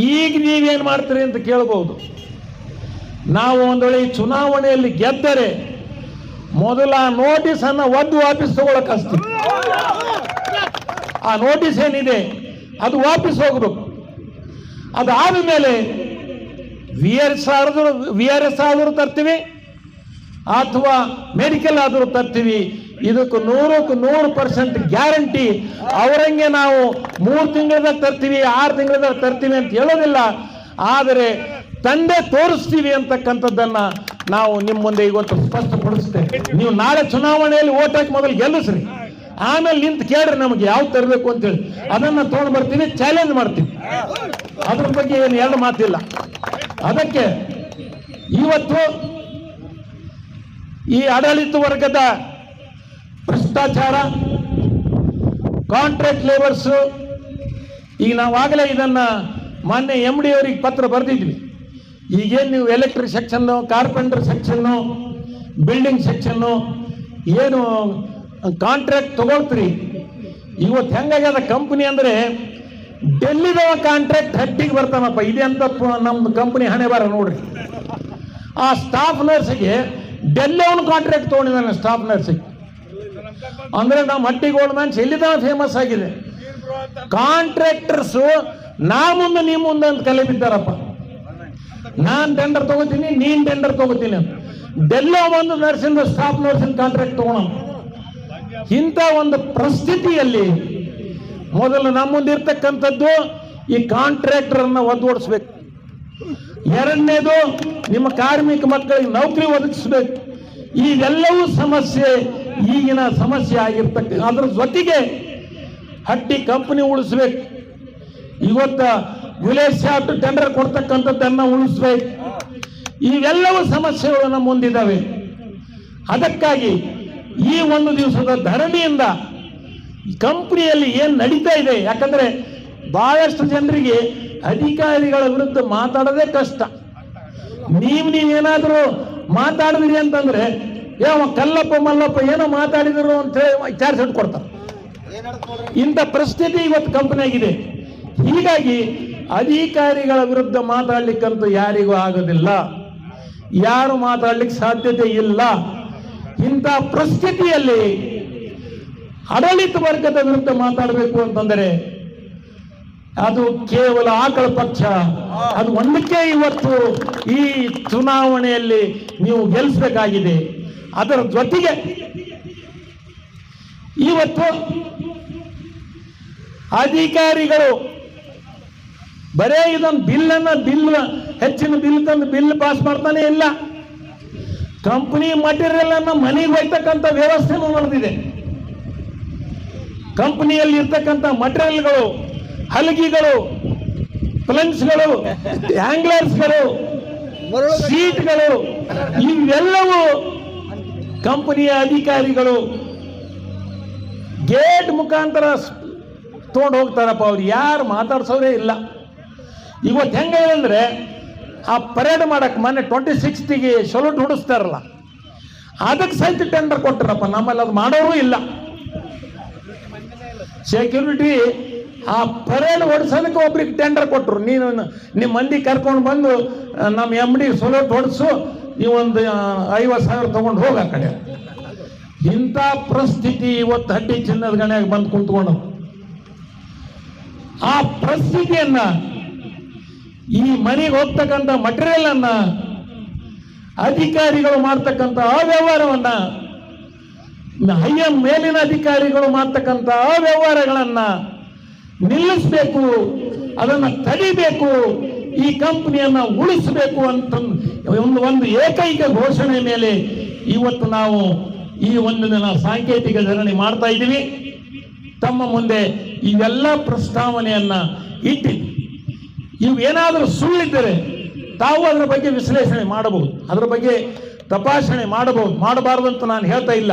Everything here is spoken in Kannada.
ಈಗ ನೀವೇನು ಮಾಡ್ತೀರಿ ಅಂತ ಕೇಳಬಹುದು ನಾವು ಒಂದು ವೇಳೆ ಚುನಾವಣೆಯಲ್ಲಿ ಗೆದ್ದರೆ ಮೊದಲ ನೋಟಿಸ್ ಅನ್ನ ಒದ್ದು ವಾಪಸ್ ತಗೊಳಕ್ ಹಚ್ತೀವಿ ಆ ನೋಟಿಸ್ ಏನಿದೆ? ಅದು ವಾಪಸ್ ಹೋಗ್ಬೇಕು. ಅದಾದ ಮೇಲೆ ವಿ ಆರ್ ಎಸ್ ಆದ್ರೂ ವಿ ಆರ್ ಎಸ್ ಆದರೂ ತರ್ತೀವಿ, ಅಥವಾ ಮೆಡಿಕಲ್ ಆದರೂ ತರ್ತೀವಿ ಇದಕ್ಕೆ ನೂರಕ್ಕೆ ನೂರು ಪರ್ಸೆಂಟ್ ಗ್ಯಾರಂಟಿ. ಅವರಂಗೆ ನಾವು ಮೂರು ತಿಂಗಳದಾಗ ತರ್ತೀವಿ, ಆರು ತಿಂಗಳದಾಗ ತರ್ತೀವಿ ಅಂತ ಹೇಳೋದಿಲ್ಲ. ಆದರೆ ತಂದೆ ತೋರಿಸ್ತೀವಿ ಅಂತಕ್ಕಂಥದ್ದನ್ನ ನಾವು ನಿಮ್ಮ ಮುಂದೆ ಇವತ್ತು ಸ್ಪಷ್ಟಪಡಿಸ್ತೇವೆ. ನೀವು ನಾಳೆ ಚುನಾವಣೆಯಲ್ಲಿ ಓಟ್ ಹಾಕಿ ಮೊದಲು ಗೆಲ್ಲಿಸ್ರಿ. ಆಮೇಲೆ ನಿಂತು ಕೇಳ್ರಿ ನಮಗೆ ಯಾವ್ದು ತರಬೇಕು ಅಂತೇಳಿ. ಅದನ್ನ ತೊಗೊಂಡು ಬರ್ತೀವಿ ಚಾಲೆಂಜ್ ಮಾಡ್ತೀವಿ ಅದ್ರ ಬಗ್ಗೆ ಏನು ಎರಡು ಮಾತಿಲ್ಲ. ಅದಕ್ಕೆ ಇವತ್ತು ಈ ಆಡಳಿತ ವರ್ಗದ ಭ್ರಷ್ಟಾಚಾರ ಕಾಂಟ್ರಾಕ್ಟ್ ಲೇಬರ್ಸು ಈಗ ನಾವಾಗಲೇ ಇದನ್ನ ಮಾನ್ಯ ಎಂ ಡಿ ಅವರಿಗೆ ಪತ್ರ ಬರೆದಿದ್ವಿ. ಈಗೇನು ನೀವು ಎಲೆಕ್ಟ್ರಿಕ್ ಸೆಕ್ಷನ್ನು ಕಾರ್ಪೆಂಟರ್ ಸೆಕ್ಷನ್ನು ಬಿಲ್ಡಿಂಗ್ ಸೆಕ್ಷನ್ನು ಏನು ಕಾಂಟ್ರಾಕ್ಟ್ ತಗೊಳ್ತೀರಿ? ಇವತ್ತು ಹೆಂಗಾಗ್ಯದ ಕಂಪ್ನಿ ಅಂದರೆ ಡೆಲ್ಲಿದವ ಕಾಂಟ್ರಾಕ್ಟ್ ಹಟ್ಟಿಗೆ ಬರ್ತಾನಪ್ಪ. ಇದೆ ಅಂತ ನಮ್ಮ ಕಂಪ್ನಿ ಹಣೆ ಬಾರ ನೋಡ್ರಿ. ಆ ಸ್ಟಾಫ್ ನರ್ಸಿಗೆ ಡೆಲ್ಲಿ ಅವನು ಕಾಂಟ್ರಾಕ್ಟ್ ತೊಗೊಂಡಿದ್ದಾನೆ ಸ್ಟಾಫ್ ನರ್ಸಿಗೆ ಅಂದ್ರೆ ನಮ್ಮ ಹಟ್ಟಿ ಗೋಲ್ಡ್ ಮ್ಯಾನ್ಸ್ ಎಲ್ಲಿದ್ದಾನ ಫೇಮಸ್ ಆಗಿದೆ? ಕಾಂಟ್ರಾಕ್ಟರ್ಸ್ ನಾ ಮುಂದೆ ನೀ ಮುಂದೆ ಅಂತ ಕಲೆ ಬಿದ್ದಾರಪ್ಪ. ನಾನ್ ಟೆಂಡರ್ ತಗೋತೀನಿ, ನೀನ್ ಟೆಂಡರ್ ತಗೋತೀನಿ ಅಂತ. ಡೆಲ್ಲೋ ಒಂದು ನರ್ಸಿಂದ ಸ್ಟಾಫ್ ನರ್ಸಿಂಗ್ ಕಾಂಟ್ರಾಕ್ಟ್ ತಗೋಣ ಇಂಥ ಒಂದು ಪರಿಸ್ಥಿತಿಯಲ್ಲಿ ಮೊದಲು ನಮ್ಮ ಮುಂದೆ ಇರ್ತಕ್ಕಂಥದ್ದು ಈ ಕಾಂಟ್ರಾಕ್ಟರ್ ಅನ್ನ ಒದ್ದೋಡಿಸ್ಬೇಕು ಎರಡನೇದು ನಿಮ್ಮ ಕಾರ್ಮಿಕ ಮಕ್ಕಳಿಗೆ ನೌಕರಿ ಒದಗಿಸ್ಬೇಕು. ಈಗೆಲ್ಲವೂ ಸಮಸ್ಯೆ ಈಗಿನ ಸಮಸ್ಯೆ ಆಗಿರ್ತಕ್ಕ, ಅದ್ರ ಜೊತೆಗೆ ಹಟ್ಟಿ ಕಂಪನಿ ಉಳಿಸ್ಬೇಕು. ಇವತ್ತ ವಿಲೇಜ್ ಟೆಂಡರ್ ಕೊಡ್ತಕ್ಕಂಥದ್ದನ್ನ ಉಳಿಸ್ಬೇಕು. ಇವೆಲ್ಲವೂ ಸಮಸ್ಯೆಗಳು ನಮ್ಮ ಮುಂದಿದ್ದಾವೆ. ಅದಕ್ಕಾಗಿ ಈ ಒಂದು ದಿವಸದ ಧರಣಿಯಿಂದ ಕಂಪ್ನಿಯಲ್ಲಿ ಏನು ನಡೀತಾ ಇದೆ, ಯಾಕಂದ್ರೆ ಬಹಳಷ್ಟು ಜನರಿಗೆ ಅಧಿಕಾರಿಗಳ ವಿರುದ್ಧ ಮಾತಾಡೋದೇ ಕಷ್ಟ. ನೀವು ನೀವೇನಾದರೂ ಮಾತಾಡಿದ್ರಿ ಅಂತಂದ್ರೆ ಯಾವ ಕಲ್ಲಪ್ಪ ಮಲ್ಲಪ್ಪ ಏನೋ ಮಾತಾಡಿದ್ರು ಅಂತ ಹೇಳಿ ಚಾರ್ಜ್ ಕೊಡ್ತಾರೆ ಇಂಥ ಪರಿಸ್ಥಿತಿ ಇವತ್ತು ಕಂಪನಿಯಾಗಿದೆ ಹೀಗಾಗಿ ಅಧಿಕಾರಿಗಳ ವಿರುದ್ಧ ಮಾತಾಡ್ಲಿಕ್ಕಂತೂ ಯಾರಿಗೂ ಆಗೋದಿಲ್ಲ. ಯಾರು ಮಾತಾಡ್ಲಿಕ್ಕೆ ಸಾಧ್ಯತೆ ಇಲ್ಲ. ಇಂಥ ಪರಿಸ್ಥಿತಿಯಲ್ಲಿ ಆಡಳಿತ ವರ್ಗದ ವಿರುದ್ಧ ಮಾತಾಡಬೇಕು ಅಂತಂದರೆ ಅದು ಕೇವಲ ಆಕಳ ಪಕ್ಷ. ಅದು ಒಂದಕ್ಕೆ ಇವತ್ತು ಈ ಚುನಾವಣೆಯಲ್ಲಿ ನೀವು ಗೆಲ್ಲಿಸಬೇಕಾಗಿದೆ ಅದರ ಜೊತೆಗೆ ಇವತ್ತು ಅಧಿಕಾರಿಗಳು ಬರೇ ಇದೊಂದು ಬಿಲ್ಲನ್ನ ಬಿಲ್ ಹೆಚ್ಚಿನ ಬಿಲ್ ತಂದು ಬಿಲ್ ಪಾಸ್ ಮಾಡ್ತಾನೆ ಇಲ್ಲ. ಕಂಪನಿ ಮಟೀರಿಯಲ್ ಅನ್ನ ಮನೆಗೆ ಹೋಗ್ತಕ್ಕಂಥ ವ್ಯವಸ್ಥೆನೂ ನಡೆದಿದೆ. ಕಂಪನಿಯಲ್ಲಿ ಇರ್ತಕ್ಕಂಥ ಮಟೀರಿಯಲ್ಗಳು ಹಲಗಿಗಳು ಪ್ಲಂಗ್ಸ್ಗಳು ಆಂಗ್ಲರ್ಸ್ಗಳು ಸೀಟ್ಗಳು ಇವೆಲ್ಲವೂ ಕಂಪನಿಯ ಅಧಿಕಾರಿಗಳು ಗೇಟ್ ಮುಖಾಂತರ ತೊಗೊಂಡು ಹೋಗ್ತಾರಪ್ಪ ಅವ್ರು. ಯಾರು ಮಾತಾಡ್ಸೋರೇ ಇಲ್ಲ. ಇವತ್ತು ಹೆಂಗೆ ಅಂದರೆ ಆ ಪರೇಡ್ ಮಾಡಕ್ಕೆ ಮೊನ್ನೆ ಟ್ವೆಂಟಿ ಸಿಕ್ಸ್ತಿಗೆ ಸೊಲೂಟ್ ಹುಡಿಸ್ತಾರಲ್ಲ ಅದಕ್ಕೆ ಸಹಿತ ಟೆಂಡರ್ ಕೊಟ್ಟರಪ್ಪ ನಮ್ಮಲ್ಲಿ ಅದು ಮಾಡೋರು ಇಲ್ಲ. ಸೆಕ್ಯೂರಿಟಿ ಆ ಪರೇಡ್ ಹೊಡ್ಸೋದಕ್ಕೆ ಒಬ್ರಿಗೆ ಟೆಂಡರ್ ಕೊಟ್ಟರು ನೀನು ನಿಮ್ಮ ಮಂದಿ ಕರ್ಕೊಂಡು ಬಂದು, ನಮ್ಮ ಎಂ ಡಿ ಸೊಲೋಟ್ ಹೊಡ್ಸು ನೀವೊಂದು ಐವತ್ತು ಸಾವಿರ ತಗೊಂಡು ಹೋಗ ಆ ಕಡೆ. ಇಂಥ ಪರಿಸ್ಥಿತಿ ಇವತ್ತು ಹಟ್ಟಿ ಚಿನ್ನದ ಗಣ್ಯಾಗ ಬಂದು ಕುಂತ್ಕೊಂಡು. ಆ ಪರಿಸ್ಥಿತಿಯನ್ನ, ಈ ಮನೆಗೆ ಹೋಗ್ತಕ್ಕಂಥ ಮಟೀರಿಯಲ್ ಅನ್ನ, ಅಧಿಕಾರಿಗಳು ಮಾಡ್ತಕ್ಕಂಥ ಅವ್ಯವಹಾರವನ್ನ ಹೈಯ ಮೇಲಿನ ಅಧಿಕಾರಿಗಳು ಮಾಡ್ತಕ್ಕಂಥ ಅವ್ಯವಹಾರಗಳನ್ನ ನಿಲ್ಲಿಸಬೇಕು, ಅದನ್ನು ತಡಿಬೇಕು ಈ ಕಂಪನಿಯನ್ನ ಉಳಿಸಬೇಕು ಅಂತ ಒಂದು ಒಂದು ಏಕೈಕ ಘೋಷಣೆ ಮೇಲೆ ಇವತ್ತು ನಾವು ಈ ಒಂದು ದಿನ ಸಾಂಕೇತಿಕ ಧರಣಿ ಮಾಡ್ತಾ ಇದ್ದೀವಿ. ತಮ್ಮ ಮುಂದೆ ಇವೆಲ್ಲ ಪ್ರಸ್ತಾವನೆಯನ್ನ ಇಟ್ಟಿದ್ವಿ ಏನಾದರೂ ಸುಳ್ಳಿದ್ದರೆ ತಾವು ಅದರ ಬಗ್ಗೆ ವಿಶ್ಲೇಷಣೆ ಮಾಡಬಹುದು. ಅದರ ಬಗ್ಗೆ ತಪಾಸಣೆ ಮಾಡಬಹುದು. ಮಾಡಬಾರದು ಅಂತ ನಾನು ಹೇಳ್ತಾ ಇಲ್ಲ.